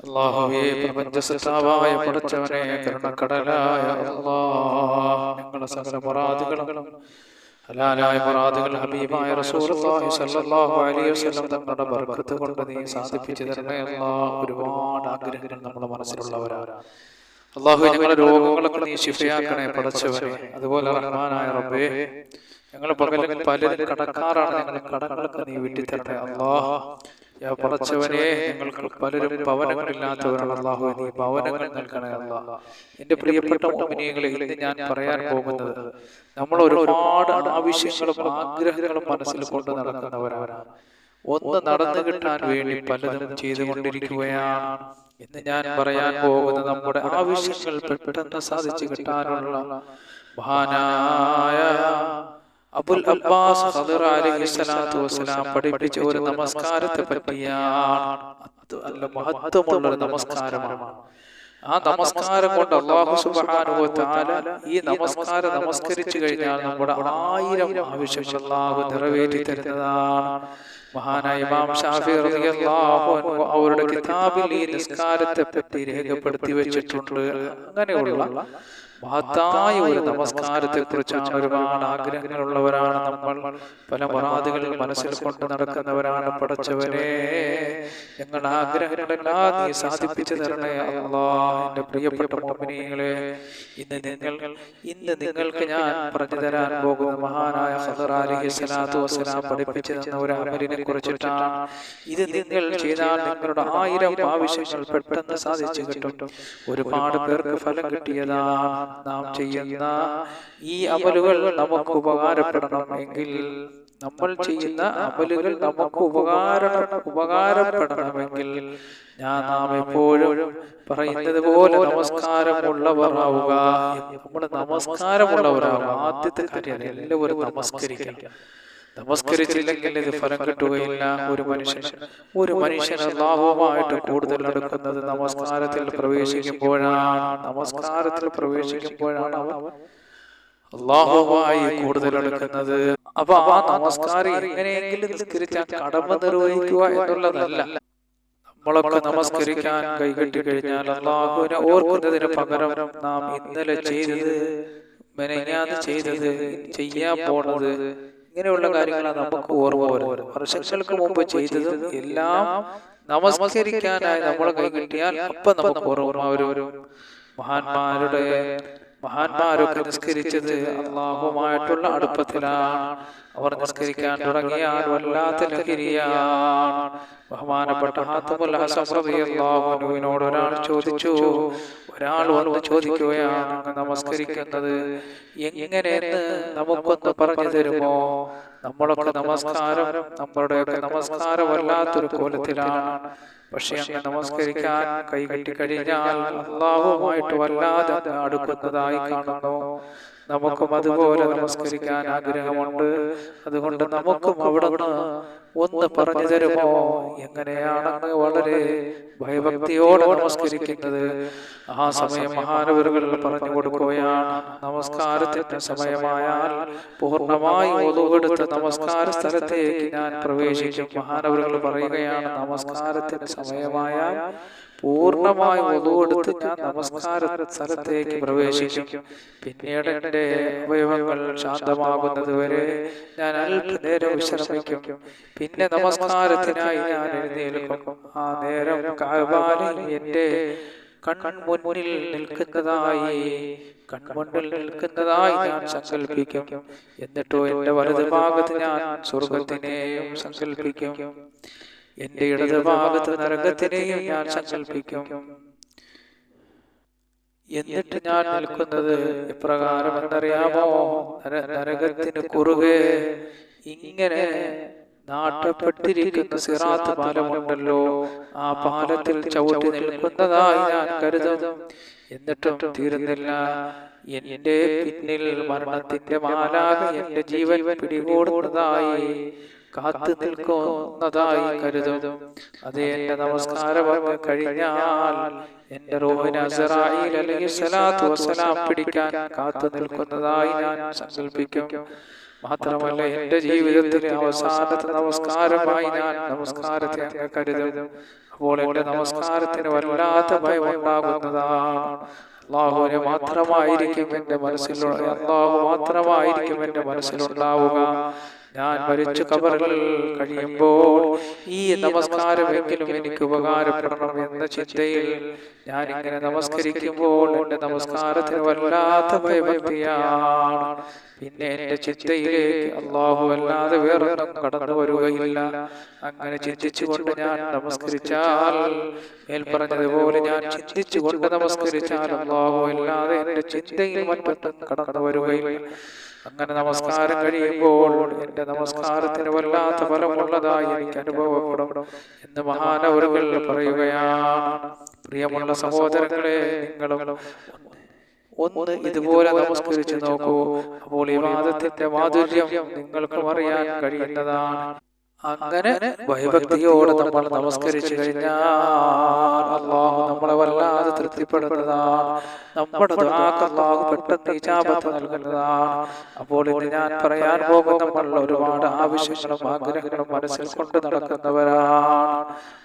അള്ളാഹുവേ പ്രപഞ്ചസത്താവായ പടച്ചവനെ കരുണക്കടലായ ഞങ്ങളുടെ സകല പറാതുകളും ഹലാലായ പറാതുകൾ ഹബീബായ റസൂലുള്ളാഹി സ്വല്ലല്ലാഹു അലൈഹി വസല്ലം തങ്ങളുടെ ബർക്കത്ത് കൊണ്ട് നീ സാധിപ്പിച്ചു തരണേ അല്ലാ. ഒരുപാട് ആഗ്രഹങ്ങൾ നമ്മുടെ മനസ്സിലുള്ളവരാണ്. അള്ളാഹു ഞങ്ങളുടെ രോഗങ്ങളൊക്കെ നീ ശിഫയാക്കണേ പടച്ചവനെ. അതുപോലെ റഹ്മാനായ റബ്ബേ ഞങ്ങൾ പലരും കടക്കാറാണ് ഞങ്ങളുടെ കടങ്ങളൊക്കെ നീ വീട്ടിൽ തരണേ അള്ളാഹ് പടച്ചവനെ ഞങ്ങൾക്ക് പലരും ഭവനങ്ങളില്ലാത്തവരാണ് അള്ളാഹു. നീ ഭവനങ്ങൾ നൽകണേ അള്ളാഹ്. എന്റെ പ്രിയപ്പെട്ട മോമിനിയങ്ങളെ ഇന്ന് ഞാൻ പറയാൻ പോകുന്നത് നമ്മൾ ഒരുപാട് ആവശ്യങ്ങളും ആഗ്രഹങ്ങളും മനസ്സിൽ കൊണ്ട് നടക്കുന്നവരാണ്. ഒന്ന് നടന്നു കിട്ടാൻ വേണ്ടി പലതും ചെയ്തുകൊണ്ടിരിക്കുകയാണ്. ഇന്ന് ഞാൻ പറയാൻ പോകുന്നത് നമ്മുടെ ആവശ്യങ്ങൾ പെട്ടെന്ന് സാധിച്ചു കിട്ടാനുള്ള മഹാനായ അബുൽ അബ്ബാസ് ഖദർ അലൈഹിസ്സലാത്തു വസ്സലാം പഠിപ്പിച്ച ഒരു നമസ്കാരത്തെ പറ്റിയാണ്. നല്ല മഹത്വമുള്ള ഒരു നമസ്കാരമാണ്. ആ നമസ്കാരം കൊണ്ട് അള്ളാഹു വ ഈ നമസ്കാരം നമസ്കരിച്ചു കഴിഞ്ഞാൽ നമ്മുടെ ആയിരം ആവശ്യങ്ങൾ അള്ളാഹു നിറവേറ്റി തരുന്നതാണ്. മഹാനായ ഇമാം ഷാഫി റളിയല്ലാഹു അൻഹു അവരുടെ കിതാബിൽ ഈ നിസ്കാരത്തെ പറ്റി രേഖപ്പെടുത്തി വെച്ചിട്ടുണ്ട്. അങ്ങനെയുള്ള മഹത്തായ ഒരു നമസ്കാരത്തെ കുറിച്ചാണ് ഒരുപാട് ആഗ്രഹങ്ങളുള്ളവരാണ് നമ്മൾ. പല മറാദുകളിൽ മനസ്സിൽ കൊണ്ട് നടക്കുന്നവരാണ് പഠിച്ചവരെ. ഞങ്ങളുടെ ആഗ്രഹങ്ങളെല്ലാം നീ സാധിപ്പിച്ചു തരണേ പ്രിയപ്പെട്ട മോമിനികളെ ഇന്ന് നിങ്ങൾ ഇന്ന് നിങ്ങൾക്ക് ഞാൻ പറഞ്ഞു തരാൻ പോകുന്ന മഹാനായ സ്വലാത്തു വസ്സലാം പഠിപ്പിച്ചു തന്ന ഒരു അമലിനെ കുറിച്ചിട്ടാണ്. ഇത് നിങ്ങൾ ചെയ്താൽ നിങ്ങളുടെ ആയിരം ആവശ്യങ്ങൾ പെട്ടെന്ന് സാധിച്ചു കിട്ടും. ഒരുപാട് പേർക്ക് ഫലം കിട്ടിയതാണ്. നാം ചെയ്യുന്ന ഈ അമലുകൾ നമുക്ക് ഉപകാരപ്പെടണമെങ്കിൽ നമ്മൾ ചെയ്യുന്ന അമലുകൾ നമുക്ക് ഉപകാര ഉപകാരപ്പെടണമെങ്കിൽ ഞാൻ നാം എപ്പോഴും പറയുന്നത് പോലെ നമസ്കാരമുള്ളവരാവുക. നമ്മൾ നമസ്കാരമുള്ളവരാവുക. ആദ്യത്തെ കാര്യം എല്ലാവരും നമസ്കരിക്കണം നമസ്കരിച്ചില്ലെങ്കിൽ ഇത് ഫലം കിട്ടുകയില്ല. ഒരു മനുഷ്യൻ ഒരു മനുഷ്യൻ ലാഭമായിട്ട് കൂടുതൽ എടുക്കുന്നത് നമസ്കാരത്തിൽ പ്രവേശിക്കുമ്പോഴാണ്. നമസ്കാരത്തിൽ പ്രവേശിക്കുമ്പോഴാണ് അവൻ അള്ളാഹുമായി കൂടുതൽ എടുക്കുന്നത് അപ്പൊ ആ നമസ്കാരം എങ്ങനെയെങ്കിലും നിസ്കരിച്ചാൽ കടമ നിർവഹിക്കുക എന്നുള്ളതല്ല. നമ്മളൊക്കെ നമസ്കരിക്കാൻ കൈകെട്ടി കഴിഞ്ഞാൽ അള്ളാഹുവിനെ ഓർക്കുന്നതിന് പകരം നാം ഇന്നലെ ചെയ്തത് ചെയ്തത് ചെയ്യാൻ പോണത് ഇങ്ങനെയുള്ള കാര്യങ്ങളാണ് നമുക്ക് ഓർമ്മ വരുന്നത്. വർഷങ്ങൾക്ക് മുമ്പ് ചെയ്തതും എല്ലാം നമസ്കരിക്കാനായി നമ്മളെ കൈ കിട്ടിയാൽ അപ്പൊ നമുക്ക് ഓർമ്മ ഒരു മഹാന്മാരുടെ മഹാന്മാരൊക്കെ നിസ്കരിച്ചത് അള്ളാഹുമായിട്ടുള്ള അടുപ്പത്തിലാണ്. അവർ നിസ്കരിക്കാൻ തുടങ്ങിയാൽ വല്ലാത്ത ലഹരിയാണ്. ബഹുമാനപ്പെട്ട ഹാത്തമുല്ലാഹുവിനോട് ഒരാൾ ചോദിച്ചു ഒരാൾ വന്ന് ചോദിക്കുകയാണ് നമസ്കരിക്കുന്നത്. എങ്ങനെയെന്ന് നമുക്കൊന്ന് പറഞ്ഞു തരുമോ? നമ്മളൊക്കെ നമസ്കാരം നമ്മളുടെയൊക്കെ നമസ്കാരം വല്ലാത്തൊരു കോലത്തിലാണ്. പക്ഷെ അങ്ങ് നമസ്കരിക്കാൻ കൈകെട്ടി കഴിഞ്ഞാൽ അള്ളാഹുമായിട്ട് വല്ലാതെ അടുക്കുന്നതായി കാണുന്നു. നമുക്കും അതുപോലെ നമസ്കരിക്കാൻ ആഗ്രഹമുണ്ട്. അതുകൊണ്ട് നമുക്കും അവിടെ ഒന്ന് പറഞ്ഞു തരുമോ? എങ്ങനെയാണെന്ന് വളരെ ഭയഭക്തിയോടെ നമസ്കരിക്കുന്നത്? ആ സമയം മഹാനവരുകൾ പറഞ്ഞു കൊടുക്കുകയാണ്. നമസ്കാരത്തിന്റെ സമയമായാൽ പൂർണമായി ഒതുവെടുത്ത് നമസ്കാര സ്ഥലത്തേക്ക് ഞാൻ പ്രവേശിക്കും. മഹാനവരുകൾ പറയുകയാണ് നമസ്കാരത്തിന്റെ സമയമായാൽ പൂർണമായി ഒതുകൊടുത്ത് നമസ്കാര സ്ഥലത്തേക്ക് പ്രവേശിക്കും. പിന്നീട് എന്റെ അവയവങ്ങൾ ശാന്തമാകുന്നത് വരെ ഞാൻ അല്പനേരം വിശ്രമിക്കും. പിന്നെ നമസ്കാരത്തിനായി ഞാൻ എഴുന്നേൽക്കും. ആ നേരം കാബാലിൽ എന്റെ കൺമുന്നിൽ നിൽക്കുന്നതായി കൺമുന്നിൽ നിൽക്കുന്നതായി ഞാൻ സങ്കല്പിക്കും എന്നിട്ടോ എന്റെ വലതു ഭാഗത്ത് ഞാൻ സ്വർഗത്തിനെയും സങ്കല്പിക്കും എന്റെ ഇടത് ഭാഗത്ത് നരകത്തിനെയും ഞാൻ സങ്കല്പിക്കും എന്നിട്ട് ഞാൻ നിൽക്കുന്നത് ഇപ്രകാരം എന്നറിയാമോ നരകത്തിന് കുറുകെ ഇങ്ങനെ നാട്ടപ്പെട്ടിരിക്കുന്ന സിറാത്ത് പാലമുണ്ടല്ലോ. ആ പാലത്തിൽ ചവിട്ടി നിൽക്കുന്നതായി ഞാൻ കരുതും. എന്നിട്ടും തീരുന്നില്ല എന്റെ പിന്നിൽ മരണത്തിന്റെ മാലാക എന്റെ ജീവൻ പിടികൂടുന്നതായി കാത്തു നിൽക്കുന്നതായി കരുതും. അത് എന്റെ നമസ്കാരം കഴിഞ്ഞാൽ എന്റെ റോഹിന് അസറായി അല്ലെങ്കിൽ സലാത്തു വസ്സലാം പിടിക്കാൻ കാത്തു നിൽക്കുന്നതായി ഞാൻ സങ്കല്പിക്കും മാത്രമല്ല എന്റെ ജീവിതത്തിലെ അവസാനത്തെ നമസ്കാരമായി ഞാൻ നമസ്കാരത്തെ അങ്ങ് കരുതും. അപ്പോൾ എന്റെ നമസ്കാരത്തിന് വല്ലാത്ത ഭയം ഉണ്ടാകുന്നതാണ്. അള്ളാഹുവിനെ മാത്രമായിരിക്കും എന്റെ മനസ്സിലുള്ള അള്ളാഹു മാത്രമായിരിക്കും എന്റെ മനസ്സിലുണ്ടാവുക. ഞാൻ മരിച്ചു കബറിൽ കഴിയുമ്പോൾ ഈ നമസ്കാരമെങ്കിലും എനിക്ക് ഉപകാരപ്പെടണം എന്ന ചിന്തയിൽ ഞാൻ ഇങ്ങനെ നമസ്കരിക്കുമ്പോൾ എന്റെ നമസ്കാരത്തിന് വല്ലാത്ത ഭയഭക്തിയാണ്. പിന്നെ എന്റെ ചിന്തയിലേക്ക് അള്ളാഹു അല്ലാതെ വേറൊന്നും കടന്നു വരികയില്ല. അങ്ങനെ ചിന്തിച്ചുകൊണ്ട് ഞാൻ നമസ്കരിച്ചാൽ മേൽ പറഞ്ഞതുപോലെ ഞാൻ ചിന്തിച്ചുകൊണ്ട് നമസ്കരിച്ചാൽ അള്ളാഹു അല്ലാതെ എന്റെ ചിന്തയിൽ മറ്റൊന്നും കടന്നു വരുകയില്ല. അങ്ങനെ നമസ്കാരം കഴിയുമ്പോൾ എന്റെ നമസ്കാരത്തിന് വല്ലാത്ത ഫലമുള്ളതായി എനിക്ക് അനുഭവപ്പെടും എന്ന് മഹാനവരുകൾ പറയുകയാണ്. പ്രിയമുള്ള സഹോദരങ്ങളെ നിങ്ങളും ഒന്ന് ഇതുപോലെ നമസ്കരിച്ചു നോക്കൂ. അപ്പോൾ ഈ വാദത്തിന്റെ മാധുര്യം നിങ്ങൾക്കും അറിയാൻ കഴിയുന്നതാണ്. അങ്ങനെ വൈഭക്തിയോടെ നമ്മൾ നമസ്കരിച്ചു കഴിഞ്ഞാൽ അള്ളാഹു നമ്മളെ വല്ലാതെ തൃപ്തിപ്പെടുന്നതാണ്. നമ്മുടെ അള്ളാഹു പെട്ടെന്ന് ഇജാബത്ത് നൽകുന്നതാണ്. അപ്പോൾ ഇനി ഞാൻ പറയാൻ പോകുന്ന നമ്മൾ ഒരുപാട് ആവശ്യങ്ങളും ആഗ്രഹങ്ങളും മനസ്സിൽ കൊണ്ട് നടക്കുന്നവരാണ്.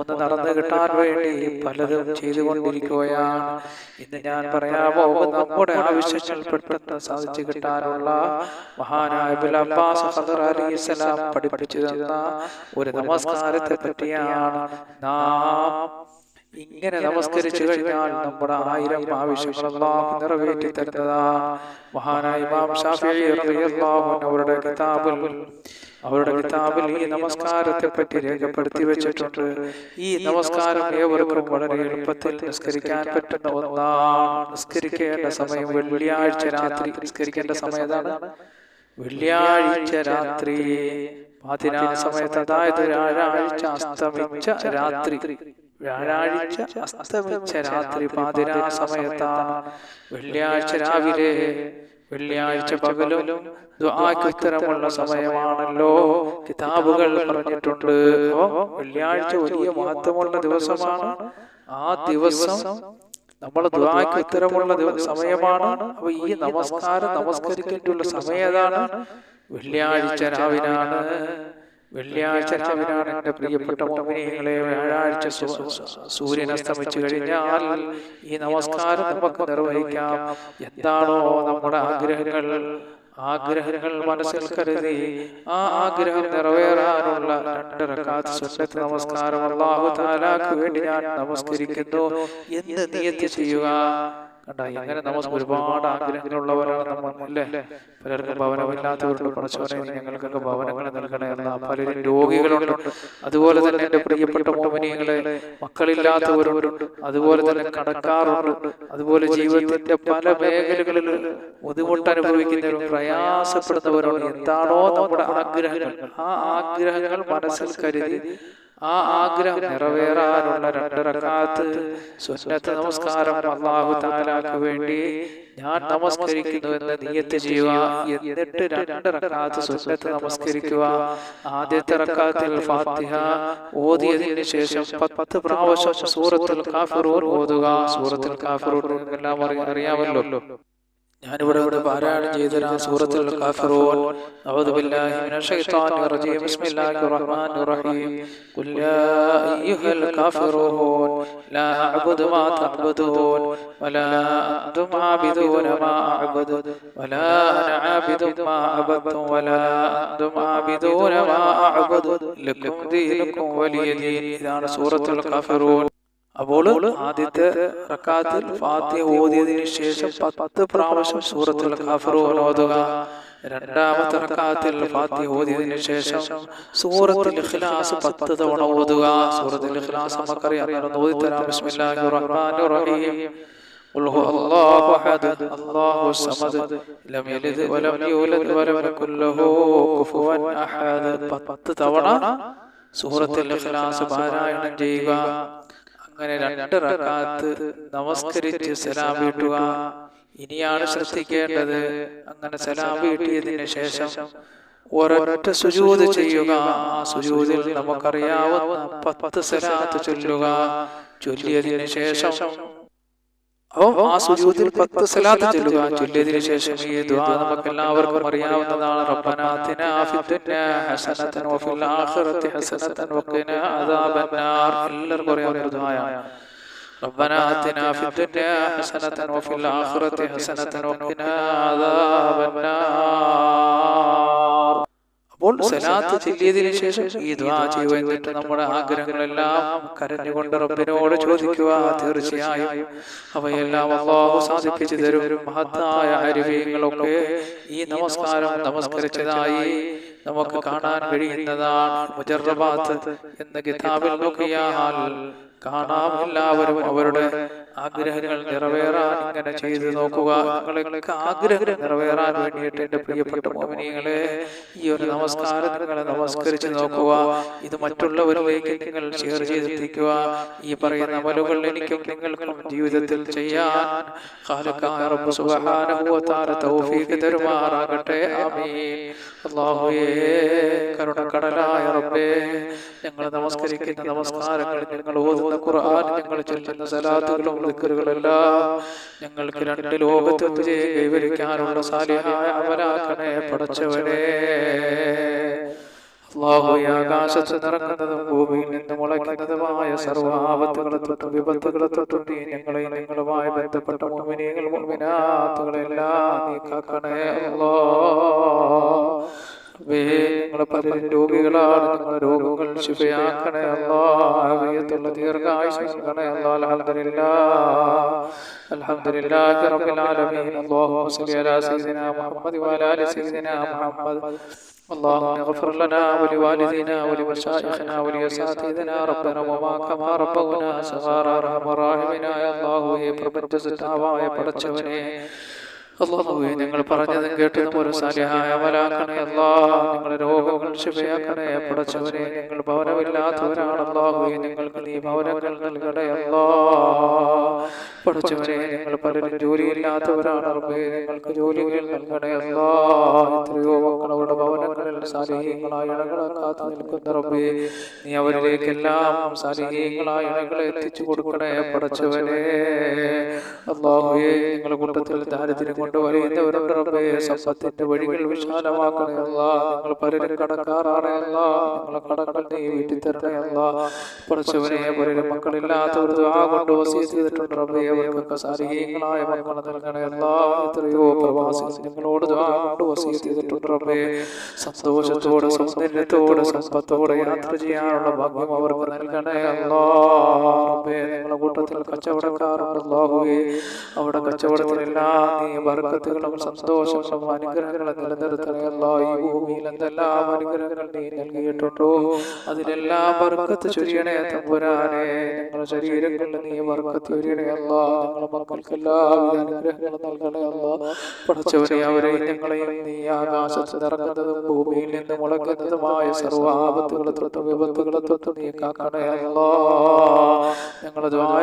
ഒന്ന് നടന്നു കിട്ടാൻ വേണ്ടി പലതും ചെയ്തുകൊണ്ടിരിക്കുകയാണ് ഇന്ന് ഞാൻ പറയാൻ പോകുന്ന നമ്മുടെ ആവശ്യങ്ങൾ പെട്ടെന്ന് സാധിച്ചു കിട്ടാനുള്ള മഹാനായ അബ്ബാസ് പഠിപ്പിച്ചു തന്ന ഒരു നമസ്കാരത്തെ പറ്റിയാണ് നാം ഇങ്ങനെ നമസ്കരിച്ചു കഴിഞ്ഞാൽ നമ്മുടെ ആയിരം ആവശ്യങ്ങൾ അള്ളാഹു നിറവേറ്റി തരുന്നതാ. മഹാനായ ഇമാം റളിയല്ലാഹു അവരുടെ കിതാബിൽ അവരുടെ കിതാബിൽ ഈ നമസ്കാരത്തെ പറ്റി രേഖപ്പെടുത്തി വെച്ചിട്ടുണ്ട്. ഈ നമസ്കാരം ഏവർക്കും വളരെ എളുപ്പത്തിൽ നിസ്കരിക്കാൻ പറ്റുന്ന ഒന്നാണ്. നിസ്കരിക്കേണ്ട സമയം വെള്ളിയാഴ്ച രാത്രി. നിസ്കരിക്കേണ്ട സമയം ഏതാണ്? വെള്ളിയാഴ്ച രാത്രി. പാതിരാ സമയത്ത് അതായത് വ്യാഴാഴ്ച അസ്തമിച്ച രാത്രി. വ്യാഴാഴ്ച അസ്തമിച്ച രാത്രി പാതിരാ സമയത്താണ് വെള്ളിയാഴ്ച രാവിലെ. വെള്ളിയാഴ്ച പകലും ഉത്തരമുള്ള സമയമാണല്ലോ. കിതാബുകൾ പറഞ്ഞിട്ടുണ്ട്. വെള്ളിയാഴ്ച വലിയ മഹത്വമുള്ള ദിവസമാണ്. ആ ദിവസം നമ്മൾ ദുബായ്ക്ക് ഉത്തരമുള്ള സമയമാണ്. അപ്പൊ ഈ നമസ്കാരം നമസ്കരിക്കേണ്ടിയുള്ള സമയം ഏതാണ് വെള്ളിയാഴ്ച രാവിലാണ്. വെള്ളിയാഴ്ച രാവിലാണ് എന്റെ പ്രിയപ്പെട്ട മോമിനികളെ വ്യാഴാഴ്ച സൂര്യൻ അസ്തമിച്ചു കഴിഞ്ഞാൽ ഈ നമസ്കാരം നമുക്ക് നിർവഹിക്കാം. എന്താണോ നമ്മുടെ ആഗ്രഹങ്ങൾ? ആഗ്രഹങ്ങൾ മനസ്സിൽ കരുതി ആ ആഗ്രഹം നിറവേറാനുള്ള രണ്ട് റക്കാത്ത് സുന്നത്ത് നമസ്കാരം അള്ളാഹു താലാക്ക് വേണ്ടി ഞാൻ നമസ്കരിക്കുന്നു. എന്ന് നിയത്തി ചെയ്യുക. കണ്ട? ഇങ്ങനെ നമുക്ക് ഒരുപാട് ആഗ്രഹങ്ങളുള്ളവരാണ് നമ്മൾ അല്ലേ? പലർക്കും ഭവനമില്ലാത്തവരുണ്ട് പഠിച്ചവരെ ഞങ്ങൾക്കൊക്കെ ഭവനങ്ങൾ നൽകണേ എന്ന പലരും രോഗികളുണ്ട്. അതുപോലെ തന്നെ എന്റെ പ്രിയപ്പെട്ട മോമിനികളെ മക്കളില്ലാത്തവരുണ്ട്. അതുപോലെ തന്നെ കടക്കാറുണ്ട്. അതുപോലെ ജീവിതത്തിന്റെ പല മേഖലകളിൽ ബുദ്ധിമുട്ട് അനുഭവിക്കുന്നവരും പ്രയാസപ്പെടുന്നവരോട് എന്താണോ നമ്മുടെ ആഗ്രഹങ്ങൾ. ആ ആഗ്രഹങ്ങൾ മനസ്സിൽ കരുതി ആ ആഗ്രഹം നിറവേറാനുള്ള രണ്ടരക്കാത്ത് സുന്നത്ത് നമസ്കാരം അള്ളാഹു താലാക്ക് വേണ്ടി ഞാൻ നമസ്കരിക്കുന്നു എന്ന് നീയത്ത് ചെയ്യുക. എന്നിട്ട് രണ്ട് റക്കാത്ത് സുന്നത്ത് നമസ്കരിക്കുക. ആദ്യത്തെ റക്കാത്തിൽ ഫാത്തിഹ ഓതിയതിന് ശേഷം പത്ത് പ്രാവശ്യം സൂറത്തുൽ കാഫറൂർ ഓതുക. സൂറത്തുൽ കാഫറൂർ എല്ലാം അറിയാമല്ലോ. ഞാനിവിടെ ഇവിടെ പാരായണം ചെയ്ത സൂറത്തുൽ കാഫിറൂൻ. അഊദു ബില്ലാഹി മിനശ് ശൈത്വാനിർ റജീം. ബിസ്മില്ലാഹിർ റഹ്മാനിർ റഹീം. ഖുൽ യാ അയ്യുഹൽ കാഫിറൂൻ. ലാ അഅബുദു മാ തഅബുദൂൻ. വലാ അൻതും ആബിദൂന മാ അഅബുദു വലാ അന ആബിദു മാ അബദ്തും വലാ അൻതും ആബിദൂന മാ അഅബുദു ലക്കും ദീനുക്കും വലിയ ദീൻ. ഇതാണ് സൂറത്തുൽ കാഫിറൂൻ. അപ്പോൾ ആദ്യത്തെ റക്കാത്തിൽ ഫാത്തിഹ ഓതിയതിനു ശേഷം പത്ത് പ്രാവശ്യം സൂറത്തുൽ കാഫിറൂൻ ഓതുക രണ്ടാമത്തെ റക്കാത്തിൽ ഫാത്തിഹ ഓതിയതിനു ശേഷം സൂറത്തുൽ ഇഖ്ലാസ് പത്ത് തവണ ഓതുക സൂറത്തുൽ ഇഖ്ലാസ് നമുക്കറിയാം ഓതി തരാം ബിസ്മില്ലാഹിർ റഹ്മാനിർ റഹീം قل هو الله احد الله الصمد لم يلد ولم يولد ولم يكن له كفوا احد പത്ത് തവണ സൂറത്തുൽ ഇഖ്ലാസ് പാരായണം ചെയ്യുക അങ്ങനെ രണ്ട് റക്കാത്ത് നമസ്കരിച്ച് സലാം വീട്ടുക. ഇനിയാണ് ശ്രദ്ധിക്കേണ്ടത്. അങ്ങനെ സലാം വീട്ടിയതിന് ശേഷം ഒരൊറ്റ സുജൂത് ചെയ്യുക. ആ സുജൂതിൽ നമുക്കറിയാവുന്ന പത്ത് സലാത്ത് ചൊല്ലുക. ചൊല്ലിയതിന് ശേഷം അപ്പോ ആ സുജൂദിൽ പത്ത് സലാത്ത് ചൊല്ലുക ചൊല്ലിയതിനു ശേഷം ഈ ദുആ നമുക്ക് എല്ലാവർക്കും അറിയാവുന്നതാണ് റബ്ബന ആതിനാ ഫിദ്ദുനിയ ഹസനതൻ വഫിൽ ആഖിറതി ഹസനതൻ വഖിനാ അദാബന്നാർ എല്ലാവർക്കും അറിയാവുന്ന ഒരു ദുആയാണ് ربنا آتنا في الدنيا حسنة وفي الآخرة حسنة وقنا عذاب النار അപ്പോൾ സലാത്ത് ചൊല്ലിയതിനു ശേഷം ഈ ദ്വാ ചെയ്യുവാൻ എന്നിട്ട് നമ്മുടെ ആഗ്രഹങ്ങളെല്ലാം കരഞ്ഞുകൊണ്ട് റബ്ബിനോട് ചോദിക്കുക തീർച്ചയായും അവയെല്ലാം അള്ളാഹു സാധിപ്പിച്ചു തരും. മഹത്തായ അരുവ്യങ്ങളൊക്കെ ഈ നമസ്കാരം നമസ്കരിച്ചതായി നമുക്ക് കാണാൻ കഴിയുന്നതാണ് മുജറബാത്ത് എന്ന കിതാബിൽ നോക്കിയാൽ കാണാം എല്ലാവരും അവരുടെ ആഗ്രഹങ്ങൾ നിറവേറാൻ ഇങ്ങനെ ചെയ്തു നോക്കുക. നിങ്ങളൊക്കെ ആഗ്രഹങ്ങൾ നിറവേറാൻ വേണ്ടിയിട്ട് എന്റെ പ്രിയപ്പെട്ട മോമിനികളെ ഈ ഒരു നമസ്കാരം നമസ്കരിച്ച് നോക്കുക. ഇത് മറ്റുള്ളവരിലേക്ക് നിങ്ങൾ ഷെയർ ചെയ്തെത്തിക്കുക ഈ പറയുന്ന അമലുകൾ എനിക്കും നിങ്ങൾക്കും ജീവിതത്തിൽ ചെയ്യാൻ തരുമാറാകട്ടെ. കരുണക്കടലായ റബ്ബേ ഞങ്ങൾ നമസ്കരിക്കുന്ന നമസ്കാരങ്ങൾ ഞങ്ങൾ ഓതുന്ന ഖുർആൻ ഞങ്ങൾ ചൊല്ലുന്ന സലാത്തുകളും ദിക്റുകളെല്ലാം ഞങ്ങൾക്ക് രണ്ട് ലോകത്ത് വിജയം കൈവരിക്കാനുള്ള സാലിഹായ അമലാക്കണേ പടച്ചവനെ. ആകാശത്ത് നിറങ്ങുന്നതും ഭൂമിയിൽ നിന്ന് മുളയ്ക്കുന്നതുമായ സർവാപത്തുകളെ തൊട്ടും വിപത്തുകളെ തൊട്ടും നീ ഞങ്ങളെ നിങ്ങളുമായി ബന്ധപ്പെട്ട മുമിനിയങ്ങൾ മുമിനാത്തുകളെല്ലാം നീ കാക്കണേ അല്ലോ രോഗികളാണ് നിങ്ങളെ രോഗങ്ങൾ ശിവയാക്കണേ അല്ലാഹുള്ള ദീർഘായുസ് നൽകണേ അല്ലാഹ് അൽഹംദുലില്ലാ അൽഹംദുലില്ലാഹി റബ്ബിൽ ആലമീൻ അല്ലാഹുമ്മ സ്വല്ലി അലാ സയ്യിദിനാ മുഹമ്മദ് വഅലാ ആലി സയ്യിദിനാ മുഹമ്മദ് اللهم اغفر لنا ولوالدينا ولمشايخنا ولأساتذتنا ربنا وما كما ربونا صغارا ارحم الراحمين يا الله ഈ പ്രപഞ്ച സൃഷ്ടാവായ പടച്ചവനെ അള്ളാഹുവേ നിങ്ങൾ പറഞ്ഞതും കേട്ടതും ഒരു സാലിഹായ അമലാക്കണേ അല്ലാ നിങ്ങളുടെ രോഗങ്ങൾ ശിവയാക്കണേ പടച്ചവനെ നിങ്ങൾ ഭവനമില്ലാത്തവരാണ് അള്ളാഹുവേ നിങ്ങൾക്ക് നീ ഭവനങ്ങൾ നൽകണേ അല്ലാ പടച്ചവനെ നിങ്ങൾ പലരും ജോലിയില്ലാത്തവരാണ് റബ്ബേ നിങ്ങൾക്ക് ജോലികൾ നൽകണേ അല്ലാ എത്രയോ മക്കളുടെ ഭവനങ്ങളിൽ സാലിഹ്യങ്ങളായ ഇണകളെ നിൽക്കുന്ന റബ്ബേ നീ അവരിലേക്കെല്ലാം സാലിഹ്യങ്ങളായ ഇണകളെ എത്തിച്ചു കൊടുക്കണേ പടച്ചവരെ അള്ളാഹുവേ നിങ്ങളുടെ കൂട്ടത്തിൽ ദാരിദ്ര്യം കൊണ്ട് വരയുന്നവരുടെ റബ്ബേ സമ്പത്തിന്റെ വഴികൾ വിശാലമാക്കണേ അല്ലാ. നിങ്ങൾ പലരും കടക്കാറാണ് അല്ലാ. നിങ്ങളെ കടകൾ നീ വീട്ടിൽ തരണേ അല്ലാ. പടച്ചവനെ പലരും മക്കളില്ലാത്തവർ ആ കൊണ്ട് വസീത് ചെയ്തിട്ടുണ്ട് റബ്ബേ. അവർക്കൊക്കെ സാരികീയങ്ങളായ മക്കളെ നൽകണേ അല്ലാ. എത്രയോ പ്രവാസികൾ നിങ്ങളോട് ദുആ കൊണ്ട് വസീത് ചെയ്തിട്ടുണ്ട് റബ്ബേ. സന്തോഷത്തോടെ സൗന്ദര്യത്തോടെ സമ്പത്തോടെ യാത്ര ചെയ്യാനുള്ള ഭാഗ്യം അവർക്ക് നൽകണേ അല്ലാ. കൂട്ടത്തിൽ കച്ചവടക്കാരുണ്ട് അല്ലാഹുവേ അവിടെ കച്ചവടത്തിലെല്ലാം നീ ബർക്കത്തുകളും സന്തോഷങ്ങളും അനുഗ്രഹങ്ങളും നിലനിർത്തണയല്ല ഈ ഭൂമിയിൽ എന്തെല്ലാം അനുഗ്രഹങ്ങൾ നീ നൽകിയിട്ടുണ്ടോ? അതിലെല്ലാം ബർക്കത്ത് ചൊരിയണേ തമ്പുരാനെ. ഞങ്ങളുടെ ശരീരങ്ങളിൽ നീ ബർക്കത്ത് ചൊരിയണയല്ലോ ഞങ്ങളുടെ മക്കൾക്ക് എല്ലാവിധ അനുഗ്രഹങ്ങളും നൽകണയല്ലോ പഠിച്ചവരെ അവരെ ഞങ്ങളെയും നീ ആകാശത്ത് നിറങ്ങുന്നതും ഭൂമിയിൽ നിന്ന് മുളക്കുന്നതുമായ സർവ ആപത്തുകളെ തൊട്ടും വിപത്തുകളെ തൊട്ടും നീ കാക്കണയല്ല